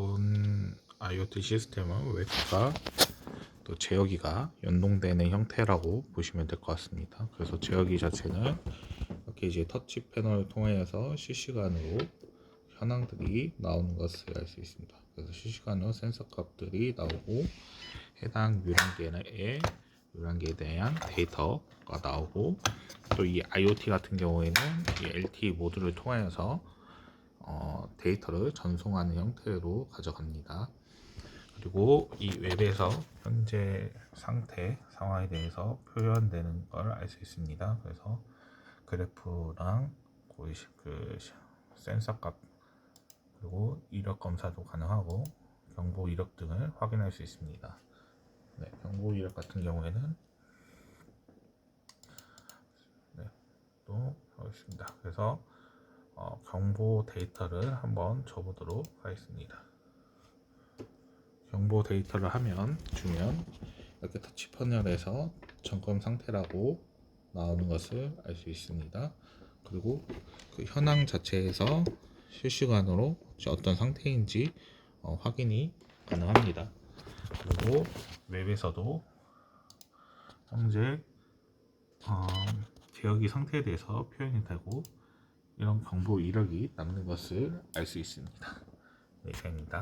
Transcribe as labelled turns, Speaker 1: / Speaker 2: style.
Speaker 1: 본 IoT 시스템은 웹과 또 제어기가 연동되는 형태라고 보시면 될 것 같습니다. 그래서 제어기 자체는 이렇게 이제 터치 패널을 통해서 실시간으로 현황들이 나오는 것을 알 수 있습니다. 그래서 실시간으로 센서 값들이 나오고 해당 유랑계의 유랑계에 대한 데이터가 나오고 또 이 IoT 같은 경우에는 이 LTE 모드를 통해서 어, 데이터를 전송하는 형태로 가져갑니다. 그리고 이 웹에서 현재 상태 상황에 대해서 표현되는 걸 알 수 있습니다. 그래서 그래프랑 그 시- 센서 값 그리고 이력 검사도 가능하고 경보 이력 등을 확인할 수 있습니다. 네, 경보 이력 같은 경우에는 네, 또 하겠습니다. 그래서 어, 경보 데이터를 한번 줘보도록 하겠습니다. 경보 데이터를 하면 주면 이렇게 터치 패널에서 점검 상태라고 나오는 것을 알 수 있습니다. 그리고 그 현황 자체에서 실시간으로 어떤 상태인지 어, 확인이 가능합니다. 그리고 웹에서도 현재 어, 제어기 상태에 대해서 표현이 되고 이런 정보 이력이 남는 것을 알 수 있습니다. 네, 이상입니다.